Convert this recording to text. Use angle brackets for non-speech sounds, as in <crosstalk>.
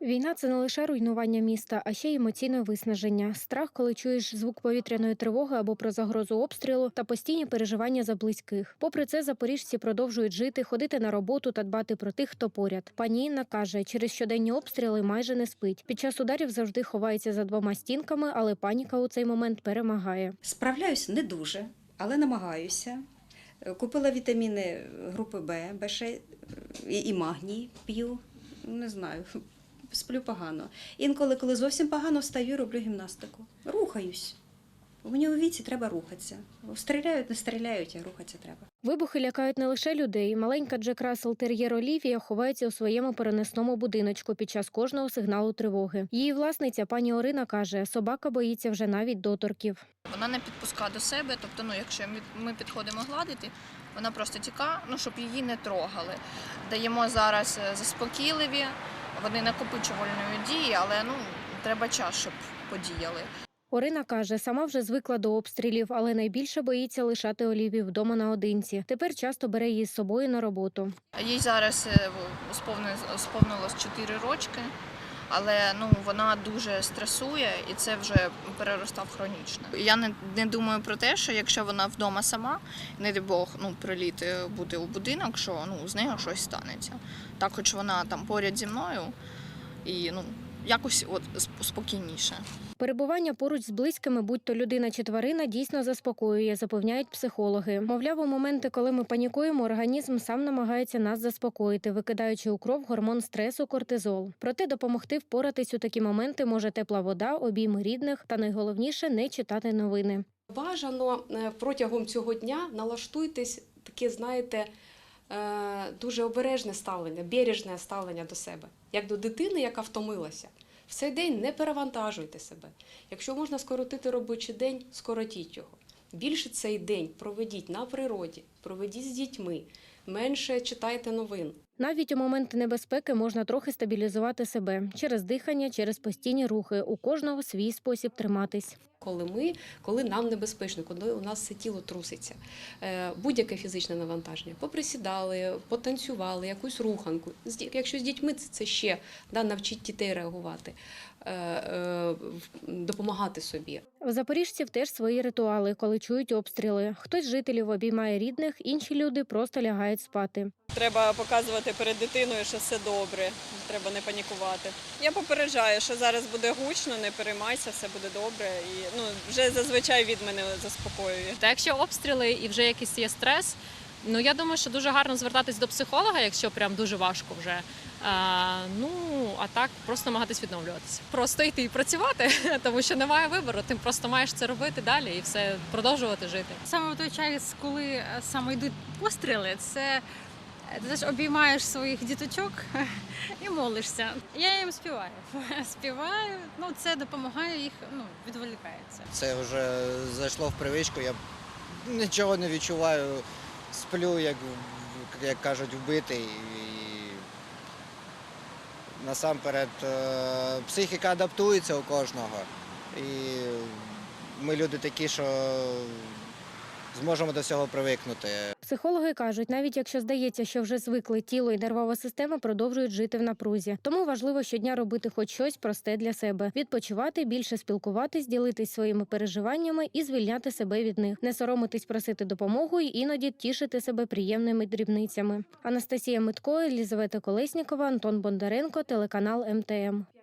Війна це не лише руйнування міста, а ще й емоційне виснаження. Страх, коли чуєш звук повітряної тривоги або про загрозу обстрілу, та постійні переживання за близьких. Попри це, запоріжці продовжують жити, ходити на роботу та дбати про тих, хто поряд. Пані Інна каже, через щоденні обстріли майже не спить. Під час ударів завжди ховається за двома стінками, але паніка у цей момент перемагає. Справляюсь не дуже, але намагаюся. Купила вітаміни групи Б, Б6 і, і магній п'ю. Не знаю, сплю погано. Інколи, коли зовсім погано встаю, роблю гімнастику. Рухаюсь. Мені у віці треба рухатися. Стріляють, не стріляють, а рухатися треба. Вибухи лякають не лише людей. Маленька Джек Рассел Тер'єр Олівія ховається у своєму перенесному будиночку під час кожного сигналу тривоги. Її власниця пані Орина каже, собака боїться вже навіть доторків. Вона не підпускає до себе, тобто, ну, якщо ми- ми підходимо гладити, вона просто тікає, ну, щоб її не трогали. Даємо зараз е, заспокійливі, вони накопичувальної дії, але ну, треба час, щоб подіяли. Орина каже, сама вже звикла до обстрілів, але найбільше боїться лишати Олівію вдома наодинці. Тепер часто бере її з собою на роботу. Їй зараз е, сповнилось 4 рочки, але ну, вона дуже стресує і це вже переростав хронічно. Я не, не думаю про те, що якщо вона вдома сама, не дай Бог, ну, приліт е, буде у будинок, що ну, з нею щось станеться. Так, хоч вона там поряд зі мною і ну, якось от сп- спокійніше. Перебування поруч з близькими, будь то людина чи тварина, дійсно заспокоює, запевняють психологи. Мовляв, у моменти, коли ми панікуємо, організм сам намагається нас заспокоїти, викидаючи у кров гормон стресу кортизол. Проте допомогти впоратись у такі моменти може тепла вода, обійми рідних та найголовніше не читати новини. Бажано е, протягом цього дня налаштуйтесь таке, знаєте, е, дуже обережне ставлення, бережне ставлення до себе, як до дитини, яка втомилася. В цей день не перевантажуйте себе. Якщо можна скоротити робочий день, скоротіть його. Більше цей день проведіть на природі, проведіть з дітьми, менше читайте новин. Навіть у моменти небезпеки можна трохи стабілізувати себе через дихання, через постійні рухи. У кожного свій спосіб триматись. Коли ми, коли нам небезпечно, коли у нас все тіло труситься, Е, будь-яке фізичне навантаження, поприсідали, потанцювали, якусь руханку. Якщо з дітьми це, це ще да, навчить дітей реагувати, е, е, в- допомагати собі. В запоріжців теж свої ритуали, коли чують обстріли. Хтось з жителів обіймає рідних, інші люди просто лягають спати. Треба показувати перед дитиною, що все добре, треба не панікувати. Я попереджаю, що зараз буде гучно, не переймайся, все буде добре. І ну вже зазвичай від мене заспокоює. Та якщо обстріли і вже якийсь є стрес, ну я думаю, що дуже гарно звертатись до психолога, якщо прям дуже важко вже. А, ну а так просто намагатись відновлюватися. Просто йти і працювати, <laughs> тому що немає вибору. Ти просто маєш це робити далі і все продовжувати жити. Саме в той час, коли е, саме йдуть постріли, це ти теж обіймаєш своїх діточок <laughs> і молишся. Я їм співаю. <laughs> Співаю, ну це допомагає їх, ну, відволікається. Це вже зайшло в привичку. Я нічого не відчуваю, сплю, як, як кажуть, вбитий. І насамперед е, психіка адаптується у кожного. І ми люди такі, що зможемо до всього привикнути. Психологи кажуть, навіть якщо здається, що вже звикли тіло і нервова система продовжують жити в напрузі. Тому важливо щодня робити хоч щось просте для себе: відпочивати, більше спілкуватись, ділитись своїми переживаннями і звільняти себе від них, не соромитись просити допомогу і іноді тішити себе приємними дрібницями. Анастасія Митко, Елізавета Колеснікова, Антон Бондаренко, телеканал МТМ.